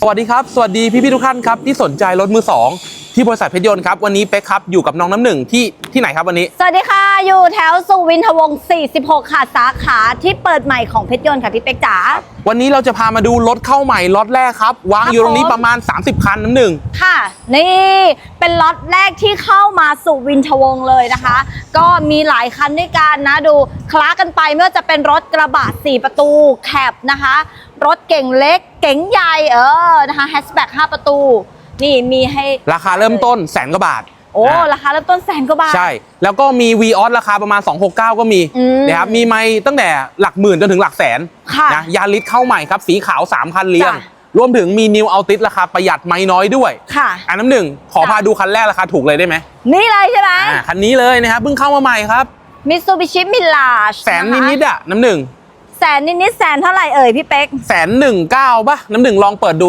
สวัสดีครับ สวัสดีพี่พี่ๆทุกท่านครับที่สนใจรถมือสองที่บริษัทเพชรยนต์ครับ วันนี้เป๊กครับอยู่กับน้องน้ำหนึ่งที่ที่ไหนครับวันนี้ สวัสดีค่ะ อยู่แถวสุวินทวงศ์46 ค่ะ สาขาที่เปิดใหม่ของเพชรยนต์ค่ะพี่เป๊กจ๋า วันนี้เราจะพามาดูรถเข้าใหม่ล็อตแรกครับ วางอยู่ตรงนี้ผม ประมาณ 30 คันน้ำหนึ่ง ค่ะ นี่เป็นล็อตแรกที่เข้ามาสู่วินทวงศ์เลยนะคะ ก็มีหลายคันด้วยกันนะดูคล้ากันไปไม่ว่าจะเป็นรถกระบะ4 ประตูแคบนะคะ รถเก่งเล็ก เก๋งใหญ่เออนะคะแฮชแบ็ก5ประตู นี่มีให้ราคาเริ่มต้นแสนกว่าบาท โอ้อะราคาเริ่มต้นแสนกว่าบาท ใช่ แล้วก็มี v ีออสราคาประมาณ 269 ก็มีอืมนะครับมีไม่ตั้งแต่หลักหมื่นจนถึงหลักแสนค่ะนะยาริสเข้าใหม่ครับ สีขาว 3 คันเรียง จ้ะ รวมถึงมีนิวอัลติสราคาประหยัดไม่น้อยด้วย ค่ะ อันน้ำหนึ่งขอจ้ะ พาดูคันแรกราคาถูกเลยได้ไหมนี่เลยใช่ไหมอ่าคันนี้เลยนะครับเพิ่งเข้ามาใหม่ครับมิตซูบิชิมิลาชแสนนิดๆอะน้ำหนึ่ง แสนนิดๆแสนเท่าไหร่เอ่ยพี่เป๊กแสนหนึ่งเก้าป่ะ น้ำหนึ่งลองเปิดดู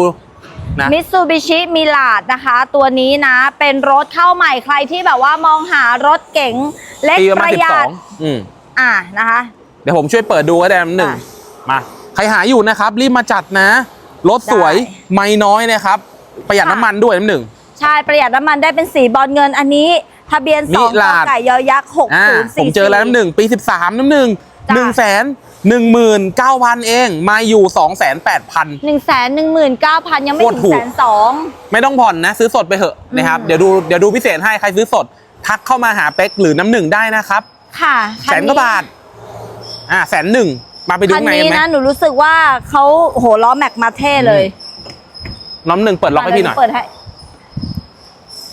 นะมิตซูบิชิมิลาดนะคะ ตัวนี้นะ เป็นรถเข้าใหม่ใครที่แบบว่ามองหารถเก๋งเล็กปีประปมาณระสิบหยัสอดงอืมอะนะคะ เดี๋ยวผมช่วยเปิดดูก็ได้น้ำหนึ่งค่ะมา ใครหาอยู่นะครับ รีบมาจัดนะ รถสวยได้ไม่น้อยนะครับ ประหยัดค่ะ น้ำมันด้วยน้ำหนึ่ง ใช่ประหยัดน้ำมันได้เป็นสีบอลเงินอันนี้ ทะเบียนมิ2กลาดไก่ยอยักษ์อ่า6044ผมเจอแล้วน้ำหนึ่งปีสิบสามน้ำหนึ่ง จ้ะหนึ่งแสนหนึ่งหมื่นเก้าพันเอง มาอยู่สองแสนแปดพันหนึ่งแสนหนึ่งหมื่นเก้าพันยังไม่โคตถึรงถูกแสนสองไม่ต้องผ่อนนะ ซื้อสดไปเถอะนะครับอืมเดี๋ยวดูเดี๋ยวดูพิเศษให้ใครซื้อสด ทักเข้ามาหาเป๊กหรือน้ำหนึ่งได้นะครับ ค่ะแสนกว่าบาท อ่าแสนหนึ่งมาไปดูคันไงนี้ไหมนะหนูรู้สึกว่าเขาโหล้อแม็กมาเท่เลย น้ำหนึ่งเปิดล็อกให้พี่หน่อยเปิดให้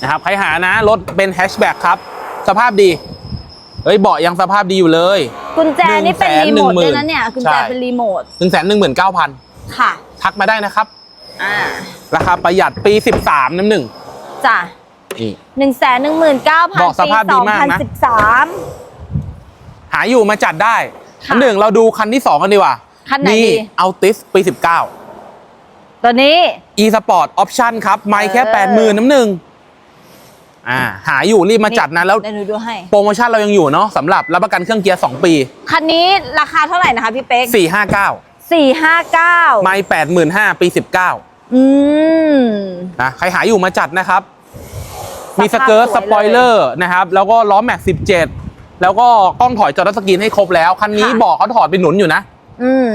นะครับใครหานะรถเป็นแฮชแบ็กครับ สภาพดี เฮ้ยเบาะยังสภาพดีอยู่เลย กุญแจนี่เป็นรีโมท110,000ด้วยนะเนี่ยกุญแจใช่เป็นรีโมทหนึ่งแสนหนึ่งหมื่นเก้าพันค่ะ ทักมาได้นะครับอ่าราคาประหยัดปีสิบสามน้ำหนึ่งจ้ะนี่หนึ่งแสนหนึ่งหมื่นเก้าพันบอกสภาพดีมากนะสิบสามหาอยู่มาจัดได้ค่ะน้ำหนึ่งเราดูคันที่สองกันดีกว่าคันไหนดีอัลติสปีสิบเก้าตัวนี้ e sport option ครับ ไม่แค่เออแปดหมื่นน้ำหนึ่ง อ่าหาอยู่รีบมาจัดนะแล้วเดี๋ยวหนูดูให้ โปรโมชั่นเรายังอยู่เนาะสำหรับรับประกันเครื่องเกียร์ 2 ปี คันนี้ราคาเท่าไหร่นะคะพี่เป๊ก459สี่ห้าเก้าไม่85,000ปี 19อืม นะใครหาอยู่มาจัดนะครับสภาพมีสเกิร์ตสสวยเลยปอยเลอร์นะครับแล้วก็ล้อแม็ก17 แล้วก็กล้องถอยจอทัชสกรีนให้ครบแล้ว คันนี้ค่ะ บอกเขาถอดไปหนุนอยู่นะ อืม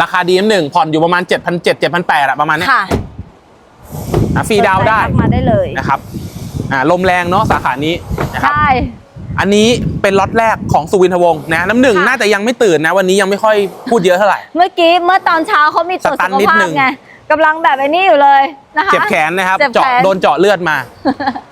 ราคาดีหนึ่งผ่อนอยู่ประมาณ 7,700 7,800อะประมาณเนี้ยค่ะอะฟรีดาวน์ได้ทักมาได้เลยนะครับ อ่าลมแรงเนาะสาขานี้นะครับใช่อันนี้เป็นล็อตแรกของสุวินทวงศ์นะน้ำหนึ่งค่ะน่าจะยังไม่ตื่นนะวันนี้ยังไม่ค่อยพูดเยอะเท่าไหร่ เมื่อกี้เมื่อตอนเช้าเขามีตรวจสตัสุนขนิดภานึพงไงกำลังแบบไอ้นี่อยู่เลยนะคะเจ็บแขนนะครับเจ็บแขนเจาะโดนเจาะเลือดมา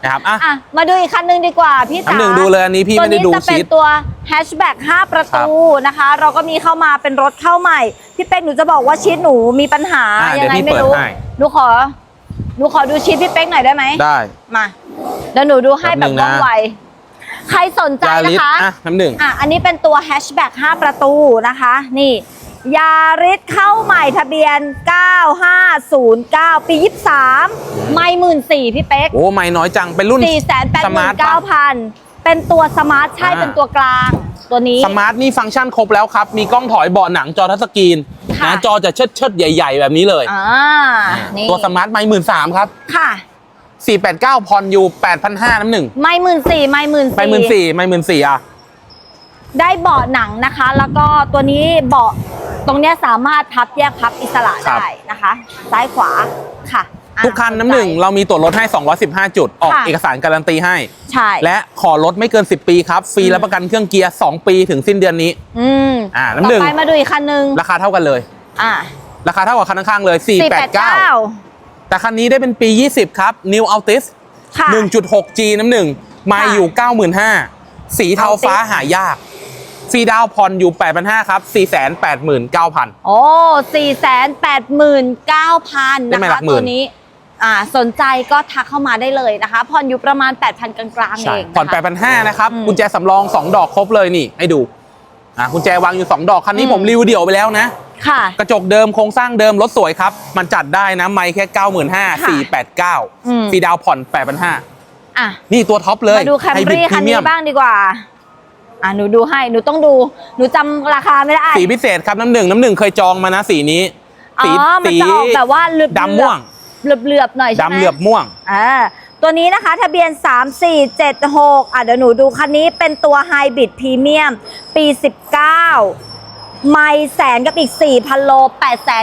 นะครับอะอะมาดูอีกคันหนึงดีกว่าพี่จ๋าน้ำหนึ่งดูเลยอันนี้พี่ไม่ได้ดูตัวนี้จะเป็ชีนตตัวแฮชแบ็ก5ประตูนะคะ เราก็มีเข้ามาเป็นรถเข้าใหม่พี่เป๊กหนูจะบอกว่าชีตหนูมีปัญหาอะยังไงเดี๋ยวพี่ไม่รู้เปิดให้หนูขอ หนูขอดูชีตพี่เป๊กหน่อยได้ไหมได้ มาเดี๋ยวหนูดูให้แป๊แบบบหนึ่งว่นะองไว ใครสนใจยารินะสคะ อะน้ำหนึ่ง อะ อันนี้เป็นตัวแฮชแบ็ก5 ประตูนะคะ นี่ยาริสเข้าใหม่ทะเบียน 9509 ปี 23 ไม่หมื่นสี่พี่เป๊ก โอ้ไม่น้อยจังเป็นรุ่น 4 8สมาร์ท9 0 0 0 เป็นตัวสมาร์ทใช่อ่า เป็นตัวกลาง ตัวนี้ สมาร์ทนี่ฟังก์ชันครบแล้วครับ มีกล้องถอยเบาะหนังจอทัชสกรีนค่ะ นะจอจะเชิดเชิดๆใหญ่ ๆ แบบนี้เลย อ่านี่ตัวสมาร์ทไม่หมื่นสามครับค่ะ489ผ่อนอยู่8,500น้ำหนึ่งไม่หมื่นสี่ไม่หมื่นไปหมื่นสี่สี่ไม่หมื่นสี่อะ ได้เบาะหนังนะคะ แล้วก็ตัวนี้เบาะตรงเนี้ยสามารถพับแยกพับอิสระครับ ได้นะคะ ซ้ายขวาค่ะอะ ทุกคันน้ำหนึ่งสใจเรามีตรวจรถให้ 215 จุด ออกค่ะเอกสารการันตีให้ ใช่ และขอรถไม่เกิน 10 ปีครับ ฟรีอืมรับประกันเครื่องเกียร์ 2 ปีถึงสิ้นเดือนนี้ อืมอ่าน้ำต่หนึ่องไปมาดูอีกคันหนึ่งราคาเท่ากันเลย อ่า ราคาเท่ากับคันข้างๆเลย 489 แต่คันนี้ได้เป็นปี 20 ครับ New Altis ค่ะ 1.6G น้ำหนึ่งมาค่ะอยู่ 95,000สีเทา Altis ฟ้าหายากฟรีดาวน์ผ่อนอยู่ 8,500 ครับ 489,000 โอ้สี่แสนแปดหมื่นเก้าพันได้นะไหมหลัคะกหมื่ตัวนนี้ อ่าสนใจก็ทักเข้ามาได้เลยนะคะผ่อนอยู่ประมาณ 8,000 กลางๆใช่เองผ่อนนะคะ8,500นะครับอืมกุญแจสำรอง 2 ดอกครบเลยนี่ให้ดูอะกุญแจวางอยู่ 2 ดอกคันนี้อืม ผมรีวิวเดี่ยวไปแล้วนะ ค่ะ กระจกเดิมโครงสร้างเดิมรถสวยครับ มันจัดได้นะไม่แค่ 95,000อืม 489ฟรีดาวน์ผ่อน 8,500 อะนี่ตัวท็อปเลยมาดูแคม Hybrid รี่คันนี้ Premium บ้างดีกว่า อะหนูดูให้หนูต้องดู หนูจำราคาไม่ได้สีพิเศษครับน้ำหนึ่งน้ำหนึ่งเคยจองมานะสีนี้อ๋สีอมันสีจะออกแบบว่าเหลือบๆดำม่วง เหลือบเหลือบๆหน่อยใช่ไหมดำเหลือบม่วงอ่าตัวนี้นะคะทะเบียน 3476 อะเดี๋ยวหนูดูคันนี้เป็นตัวไฮบริดพรีเมียม ปี 19 ไม่แสนกับอีก 4,000 โล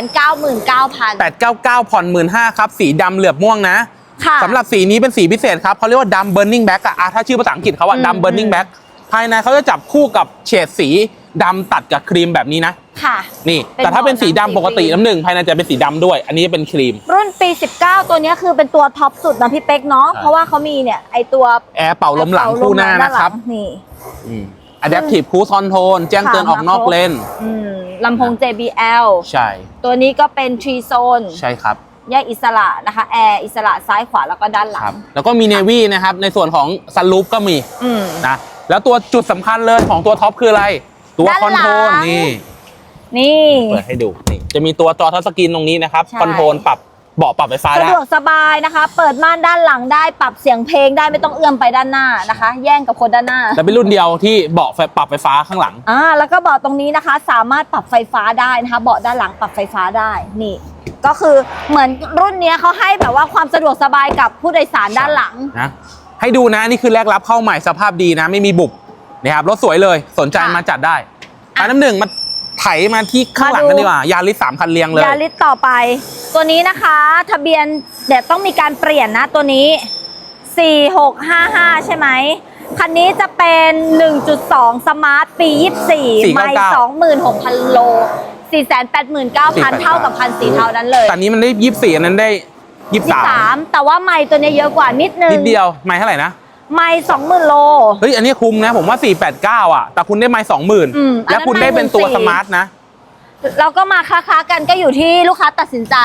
899,000 899ผ่อน15,000ครับ สีดำเหลือบม่วงนะค่ะสำหรับสีนี้เป็นสีพิเศษครับเขาเรียกว่าดำเบิร์น i ิ g งแบ็กอะอะถ้าชื่อภาษาอังกฤษเขาว่าอืมดำเบิร์น i ิ g งแบ็กภายในเขาจะจับคู่กับเฉดสี ดำตัดกับครีมแบบนี้นะ ค่ะ นี่เป็นแต่ถ้าเป็นสีหมอนหนังดำปกติสีครีมน้ำหนึ่งภายในจะเป็นสีดำด้วย อันนี้เป็นครีม รุ่นปี 19 ตัวนี้คือเป็นตัวท็อปสุดนะพี่เป๊กเนาะใช่เพราะว่าเขามีเนี่ยไอตัวแอร์เป่าลมหลังคู่หน้านะครับด้หลังนี่อืม Adaptive Cruise Control แจ้งเตือนออกนอกเลนอืมลำโพง JBL ใช่ ตัวนี้ก็เป็น3 Zone ใช่ครับแยกอิสระนะคะแอร์อิสระซ้ายขวาแล้วก็ด้านหลัครังบแล้วก็มี Navy นะครับ ในส่วนของซันลูปก็มีอืมนะแล้วตัวจุดสำคัญเลยของตัวท็อปคืออะไร ตัวด้านคอนโทรลหลัง นี่นี่ เปิดให้ดูนี่จะมีตัวจอทัชสกรีนตรงนี้นะครับใช่ คอนโทรลปรับเบาะปรับไฟฟ้าสะได้ ดวกสบายนะคะ เปิดม่านด้านหลังได้ปรับเสียงเพลงได้ไม่ต้องเอื้อมไปด้านหน้านะคะ แย่งกับคนด้านหน้า และเป็นรุ่นเดียวที่เบาะไฟปรับไฟฟ้าข้างหลัง อ่าแล้วก็เบาะตรงนี้นะคะ สามารถปรับไฟฟ้าได้นะคะเบาะด้านหลังปรับไฟฟ้าได้นี่ ก็คือเหมือนรุ่นเนี้ยเขาให้แบบว่าความสะดวกสบายกับผู้โดยสารด้านหลัง นะให้ดูนะนี่คือแรกรับเข้าใหม่สภาพดีนะ ไม่มีบุบ นะครับรถสวยเลยสนใจค่ะมาจัดได้อันน้ำหนึ่งมาไถมาที่ข้างหลังกันดีกว่ายาริสสามคันเรียงเลยยาริสต่อไป ตัวนี้นะคะ ทะเบียนเดี๋ยวต้องมีการเปลี่ยนนะตัวนี้ 4655 ใช่ไหมคันนี้จะเป็น 1.2 สมาร์ทปี 24 ไม่ 26,000 โล 489,000 เท่ากับคันสีเทานั้นเลยแต่นี้มันได้ยี่สิบสี่อันนั้นได้ยี่สิบสาม23 แต่ว่าไม่ตัวนี้เยอะกว่านิดนึงนิดเดียวไม่เท่าไหร่นะ ไม่20,000โล เฮ้ยอันนี้คุ้มนะผมว่า 489 อะ แต่คุณได้ไม่สองหมื่นอืมอันนั้นแล้วคุณได้เป็นตัวไม่14,000สมาร์ทนะ เราก็มาค้าๆกันก็อยู่ที่ลูกค้าตัดสินใจ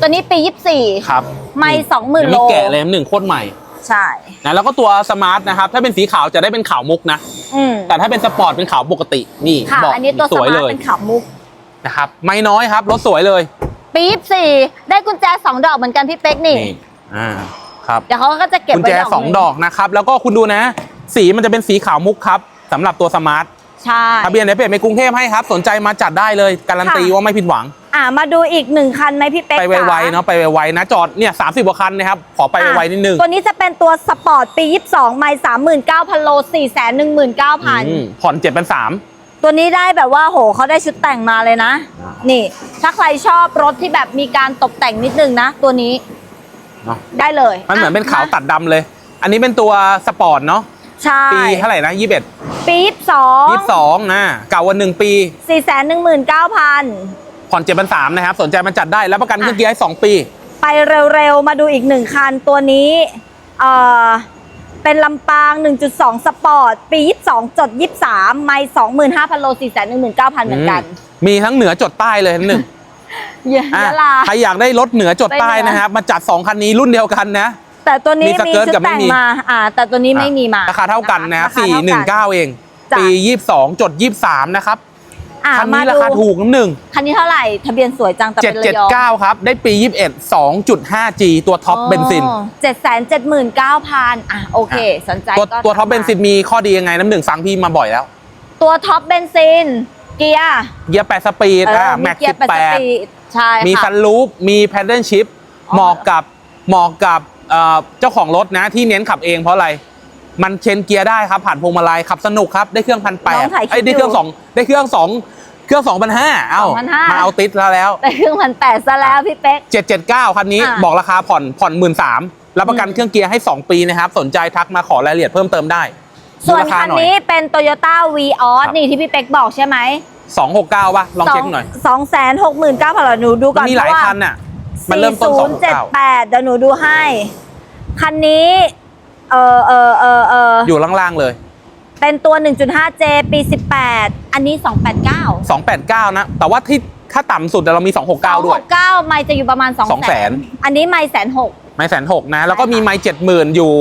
ตัวนี้ปี 24 ครับไม่20,000ยังโล ไม่แกะเลยหนึ่งโคตรใหม่ใช่ นะแล้วก็ตัวสมาร์ทนะครับ ถ้าเป็นสีขาวจะได้เป็นขาวมุกนะ อืมแต่ถ้าเป็นสปอร์ตเป็นขาวปกตินี่ค่ะ บอกอันนี้ตัวสสวยมาเลร์ทยเป็นขาวมุก นะครับไม่น้อยครับรถสวยเลยปี๊บสี่ได้กุญแจสองดอกเหมือนกันพี่เป๊กนี่ นี่อ่า ครับเดี๋ยวเขาก็จะเก็บกุญไว้แจดอกสองหนึ่ดอกนะครับ แล้วก็คุณดูนะ สีมันจะเป็นสีขาวมุกครับสำหรับตัวสมาร์ทใช่ ทะเบียนในเพจในกรุงเทพให้ครับ สนใจมาจัดได้เลยการันตีค่ะ ว่าไม่ผิดหวัง อ่ามาดูอีกหนึ่งคันไหมพี่เป๊กไปไวๆเนาะไปไวๆนะจอดเนี่ยสามสิบกว่าคันนะครับขอไปไวๆนิดนึง ตัวนี้จะเป็นตัวสปอร์ตปี 22 ไมล์39,000 โล419,000อืมผ่อนเจ็ดเป็นสาม ตัวนี้ได้แบบว่าโหเขาได้ชุดแต่งมาเลยนะอ่านี่ ถ้าใครชอบรถที่แบบมีการตกแต่งนิดนึงนะ ตัวนี้ เนาะได้เลยมันเหมือนเป็นขาวะตัดดำเลย อันนี้เป็นตัวสปอร์ตเนาะใช่ปีเท่าไหร่นะยี่สิบเอ็ดปียี่สิบสองนะเก่าวันหนึ่งปี22 419,000ผ่อนเจ็ดเป็นสามนะครับ สนใจมาจัดได้แล้วประกันเครื่องอะเกียร์ให้สองปี ไปเร็วๆ มาดูอีกหนึ่งคันตัวนี้ เอ่อ เป็นลำปาง 1.2 สปอร์ต ปี 22 จด 23 ไม่ 25,000 โล 419,000 เหมือนกัน มีทั้งเหนือจดใต้เลยหนึ่ง เยอะยะลา ใครอยากได้รถเหนือจดใต้ไปเหนือนะครับ มาจัด 2 คันนี้รุ่นเดียวกันนะ แต่ตัวนี้มีสมีเกิร์ตชุดกับไม่แต่งมี มาอ่า แต่ตัวนี้ไม่มีมาราคาเท่ากันนะครับราคาเท่ากัน419 เอง จ้ะ ปี 22 จด 23 นะครับ อ่าคันมานี้ราดูคาถูกน้ำหนึ่งคันนี้เท่าไหร่ทะเบียนสวยจังแต่เป็นระยอง779 ครับ ได้ปี 21 2.5G ตัวท็อปเบนซิน เจ็ดแสนเจ็ดหมื่นเก้าพันอะโอเค สนใจตัวก็ตัวท็อปทักเบมานซินมีข้อดียังไงน้ำหนึ่งฟังพี่มาบ่อยแล้ว ตัวท็อปเบนซิน เกียร์เกียร์8สปีดเออ่าอมีแม็กเกียร์แปดสปีดใช่18มีค่ะซันลูปมีแพดเดิลชิพอ๋อเหมาะกับเหมาะกับเอ่อเจ้าของรถนะที่เน้นขับเองเพราะอะไรมันเชนเกียร์ได้ครับผ่านพวงมาลัยขับสนุกครับได้เครื่องพันแปน้ดองถ่ายคลิปไอ้ยได้เครื่องอยู่สองได้เครื่องสองเครื่องสองพันห้าเอ้า2,500มาเอาติดแล้วแล้วแต่เครื่องพันแปดซะแล้วพี่เป๊ก779คันนี้อะบอกราคาผ่อนผ่อนหมื่นสามรับประกันอืมเครื่องเกียร์ให้ 2 ปีนะครับ สนใจทักมาขอรายละเอียดเพิ่มเติมได้ ส่วนดูราาคันหอยนี้เป็น Toyota v ีออครับนี่ที่พี่เป๊กบอกใช่ไหม 269ป่ะลองเช็คหน่อยสองแสนหกหมื่นเก้าพันหนูดูก่มัอนนมีหลายคันน่ะมันเริ่มต้นศูนย์เจ็ดแป269ดเดี๋ยวหนูดูให้ คันนี้ เออเออเออเอออยู่ล่างๆเลย เป็นตัว 1.5J ปี 18 อันนี้ 289 289 นะ แต่ว่าที่ถ้าต่ำสุดเรามี 269 ด้วย 269 ไม่จะอยู่ประมาณ 2 0 0 0 200,000อันนี้ไม่แสนหกไม่แสนหกนะ แล้วก็มีใช่ค่ะไม้เจ็ดหมื่นอยู่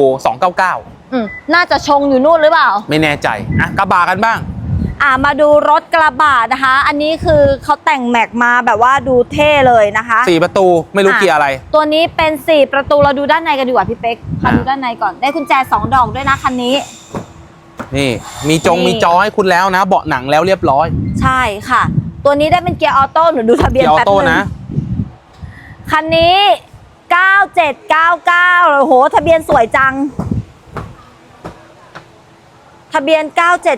299 อืมน่าจะชงอยู่นู่นหรือเปล่า ไม่แน่ใจอะกระบะกันบ้าง อ่ามาดูรถกระบะนะคะ อันนี้คือเขาแต่งแม็กมาแบบว่าดูเท่เลยนะคะ4ประตูไม่รู้อะเกียร์อะไร ตัวนี้เป็น 4 ประตูเราดูด้านในกันดีกว่าพี่เป๊กพาอะดูด้านในก่อนได้กุญแจ 2 ดอกด้วยนะคันนี้ นี่มีจงนี่มีจอให้คุณแล้วนะ เบาะหนังแล้วเรียบร้อย ใช่ค่ะ ตัวนี้ได้เป็นเกียร์ออโต้หนูดูทะเบียนเกียร์ออแป๊บโต้นึงนะคันนี้ 9799โอ้โห ทะเบียนสวยจัง ทะเบียน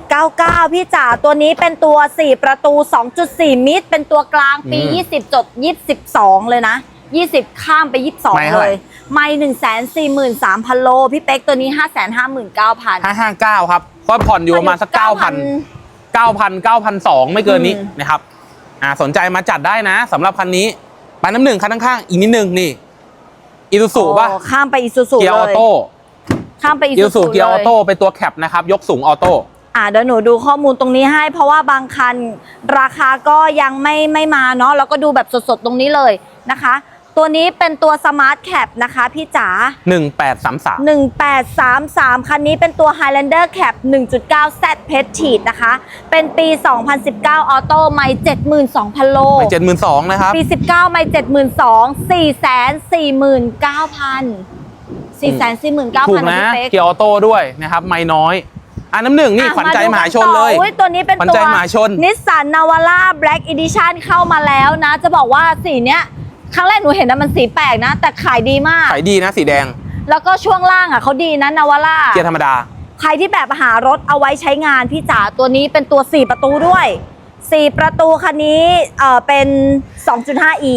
9799 พี่จ๋าตัวนี้เป็นตัว 4 ประตู 2.4 มิตร เป็นตัวกลางปีอืม20 จด 22 เลยนะ 20 ข้ามไป ไม่22 เท่าเลไหร่ ย ไม่143,000 โล พี่เป๊กตัวนี้ 559,000 ห้าห้าเก้าครับ ก็ผ่อนอยู่ประมาณสักเก้าพันเก้าพันเก้าพันสองไม่เกินนี้อืม นะครับ อ่าสนใจมาจัดได้นะสำหรับคันนี้ ไปน้ำหนึ่งคันข้างๆอีกนิดนึงนี่ อีซูซูป่ะ โอ้ข้ามไปอีซูซูเกียร์อเลอยโต้ ข้ามไปอีอีซูซูซูซูเกียร์ออเลยโต้เป็นตัวแคปนะครับ ยกสูงออโต้อ่าเดี๋ยวหนูดูข้อมูลตรงนี้ให้ เพราะว่าบางคันราคาก็ยังไม่ไม่มาเนาะแล้วก็ดูแบบสดๆตรงนี้เลยนะคะ ตัวนี้เป็นตัวสมาร์ทแคปนะคะพี่จ๋าหนึ่งแปดสามสาม1833 คันนี้เป็นตัว Highlander Cap 1.9 Z p e t i t นะคะ เป็นปี 2019 ออโต้ไม่72,000 โลไปเจ็ดหมื่นสองนะครับ ปี 19ไม่72,000 449,000 449,000ถูกนะนะพี่เป๊กเกียร์ออโต้ด้วยนะครับไม่น้อยอะน้ำหนึ่งนี่อะขวัญใจดูมหาชนกัต่อเลยอุ๊ตัวนี้เป็นขวัญตัวใจมหาชน นิสสันนาวาร่าแบล็กอีดิชันเข้ามาแล้วนะ จะบอกว่าสีเนี้ยครั้งแรกหนูเห็นนะมันสีแปลกนะ แต่ขายดีมาก ขายดีนะสีแดง แล้วก็ช่วงล่างอะเขาดีนะนาวาร่า เกียร์ธรรมดา ใครที่แบบหารถเอาไว้ใช้งานพี่จ๋าตัวนี้เป็นตัว 4 ประตูด้วย 4 ประตูคันนี้เอ่อเป็น 2.5e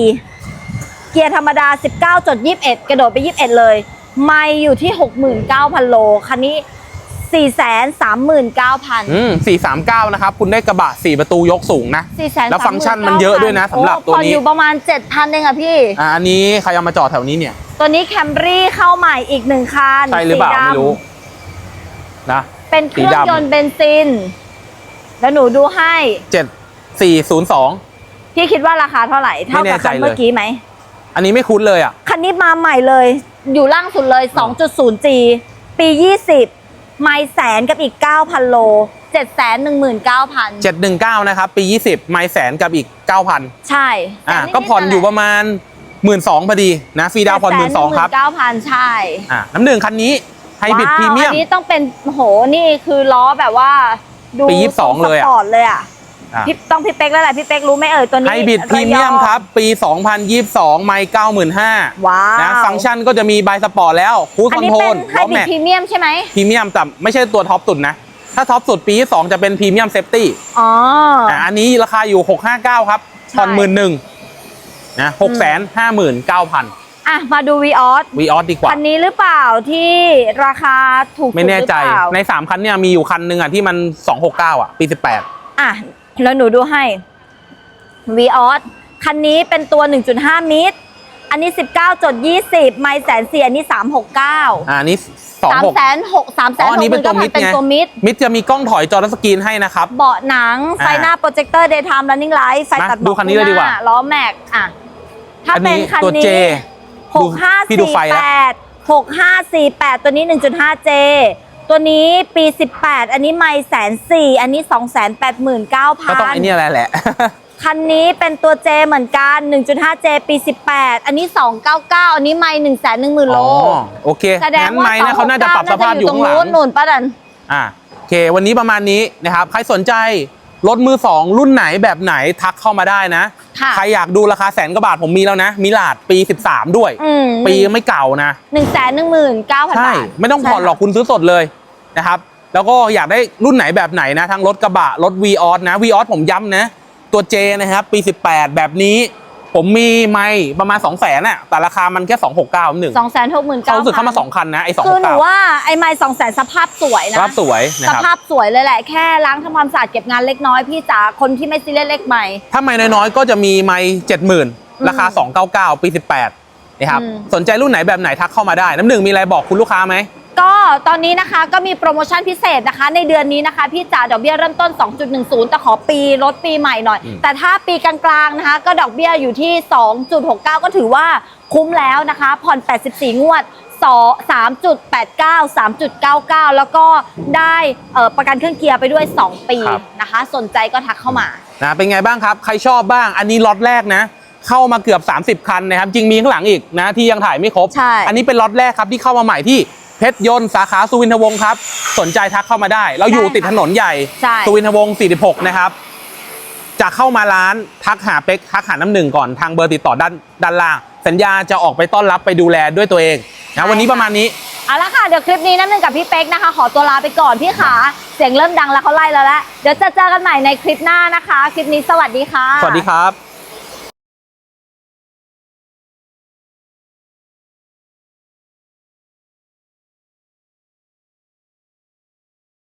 เกียร์ธรรมดา 19.21 กระโดดไป 21 เลย ไม่อยู่ที่ 69,000 โล คันนี้ 439,000 อืมสี่สามเก้านะครับ คุณได้กระบะสี่ประตูยกสูงนะ 439,000แล้วฟังก์ชันมันเยอะด้วยนะสำหรับโอ้ตัวนี้ผ่อนอยู่ประมาณ 7,000เองอะพี่ อะอันนี้ใครเอามาจอดแถวนี้เนี่ย ตัวนี้แคมรี่เข้าใหม่อีกหนึ่งคันใช่หรือเปล่าสีดำไม่รู้ นะ เป็นเครื่องสีดำ ยนต์เบนซิน แล้วหนูดูให้ เจ็ดสี่ศูนย์สอง พี่คิดว่าราคาเท่าไหร่ เท่าไม่กับแน่ใจคันเมื่อเลยกี้ไหม อันนี้ไม่คุ้นเลยอะ คันนี้มาใหม่เลย อยู่ล่างสุดเลย 2.0G ปี 20 ไม่แสนกับอีก 9,000 โล 719,000เจ็ดหนึ่งเก้านะครับ ปียี่สิบไมล์แสนกับอีกเก้าพันใช่อะแสนดๆก็ผ่อนอยู่ประมาณหมื่นสองพอดีนะฟรีดาวน์ผ่อนหมื่นสองครับ719,000 ใช่อะน้ำหนึ่งคันนี้ไฮบริดว้าวพรีเมียมอันนี้ต้องเป็นโหนี่คือล้อแบบว่า ดูปี22เลยอะสปอร์ตเลยอะอะ พี่ต้องพี่เป๊กแล้วแหละพี่เป๊กรู้ไหมเอ่ยตัวนี้ไฮบริดพรีเมียมครับ ปี 2022 ไมล์95,000ว้าวนะฟังก์ชันก็จะมีไบสปอร์ตแล้วคูอัคอนนี้โทรเป็นลไฮล้อบริดแม็กพรีเมียมใช่ไหมพรีเมียมแต่ไม่ใช่ตัวท็อปสุดนะ ถ้าท็อปสุดปีที่2จะเป็นพรีเมียมเซฟตี้อ๋ออะอันนี้ราคาอยู่ 659 ครับผ่อนใช่หมื่นหนึ่งนะหกแสนห้าหมื่นเก้าพันอะ มาดูวีออสวีออสดีกว่า คันนี้หรือเปล่าที่ราคาถูกสุดไม่แน่ใจหรือเปล่าใน3คันเนี่ยมีอยู่คันหนึ่งอะที่มัน269อะ ปี18อะ แล้วหนูดูให้วีออสคันนี้เป็นตัว 1.5 มิตร อันนี้ 19.20 ไมล์แสนสี่อันนี้ 369อ่าอันนี้3 26แสนหกสามแสอ๋นออันนี้เป็นตัวมิดเป็นไงตัวมิดมิดจะมีกล้องถอยจอทัชสกรีนให้นะครับ เบาะหนัง ไฟอ่าหน้าโปรเจคเตอร์ daytime running light ไฟตัดมาดูคันนี้เลยดีกว่าหล้อแม็กอะถ้าอันเป็นี้นคันตัวนี้ J หกห้าพี่สี่ดูไฟแล้วแปดหกห้าสี่แปดตัวนี้ 1.5J ตัวนี้ปี 18 อันนี้ไม่แสนสี่อันนี้2 8 9 0 0 0ก็ต้องไอ้เนี่ยแหละแหละ คันนี้เป็นตัว J เหมือนกัน 1.5J ปี 18 อันนี้ 299 อันนี้ไม่1 1 0 0 0 0โลอ๋อโอเคแสดงงั้นว่าไม้นะเขาน่าจะปรับสภาพอยู่ตรงข้างหลันู้นงหนุนป้าดันอ่าโอเค วันนี้ประมาณนี้นะครับ ใครสนใจ รถมือสองรุ่นไหนแบบไหนทักเข้ามาได้นะ ค่ะใครอยากดูราคาแสนกว่าบาทผมมีแล้วนะ มิลาดปี 13 ด้วย อืมปีไม่เก่านะ หนึ่งแสนหนึ่งหมื่นเก้าพันใช่ บาท ไม่ต้องผ่อนหรอกคุณซื้อสดเลยนะครับ แล้วก็อยากได้รุ่นไหนแบบไหนนะ ทั้งรถกระบะ รถ v ีออสนะ v ีออสผมย้ำนะ ตัว J นะครับ ปี 18 แบบนี้ ผมมีไม่ประมาณ2 0 0 0 0นอะแต่ราคามันแค่269หนึ่งสองแสนหกหมื่นเขาเก้ารู้สึกเข้ามา2คันนะไอ้คือหนู269ว่าไอ้ไม้สองแสนสภาพสวยสนะภาพสวยนะสครับภาพสวยเลยแหละแค่ล้างทำความสะอาดเก็บงานเล็กน้อยพี่จ๋าคนที่ไม่ซีเรียสเล็กใหม่ถ้าไม่น้อยๆก็จะมีไม่70,000ราคา 299 ปี 18นะครับอืมสนใจรุ่นไหนแบบไหนทักเข้ามาได้ น้ำหนึ่งมีอะไรบอกคุณลูกค้าไหม ก็ตอนนี้นะคะก็มีโปรโมชั่นพิเศษนะคะ ในเดือนนี้นะคะพี่จ๋าดอกเบี้ยเริ่มต้น 2.10 แต่ขอปีลดปีใหม่หน่อยอืมแต่ถ้าปีกลางๆนะคะ ก็ดอกเบี้ยอยู่ที่ 2.69 ก็ถือว่าคุ้มแล้วนะคะ ผ่อน 84 งวด3.89 3.99 แล้วก็ได้เอ่อประกันเครื่องเกียร์ไปด้วย 2 ปีนะคะ สนใจก็ทักเข้ามานะเป็นไงบ้างครับ ใครชอบบ้าง อันนี้ล็อตแรกนะ เข้ามาเกือบ 30 คันนะครับ จริงมีข้างหลังอีกนะ ที่ยังถ่ายไม่ครบใช่อันนี้เป็นล็อตแรกครับที่เข้ามาใหม่ที่เพ ชรยนต์สาขาสุวินทวงศ์ครับ สนใจทักเข้ามาได้ เราอยู่ได้ค่ะติดถนนใหญ่ใช่ สุวินทวงศ์46 นะครับใจจะเข้ามาร้านทักหาเป็กทักหาน้ำหนึ่งก่อนทางเบอร์ติดต่อด้านด้านล่างสัญญาจะออกไปต้อนรับไปดูแลด้วยตัวเองนะวันนี้ประมาณนี้ เอาละค่ะเดี๋ยวคลิปนี้น้ำหนึ่งกับพี่เป๊กนะคะ ขอตัวลาไปก่อนพี่ขาเสียงเริ่มดังแล้วเขาไล่แล้วแหละเดี๋ยวจะเจอกันใหม่ในคลิปหน้านะคะ คลิปนี้สวัสดีค่ะ สวัสดีครับ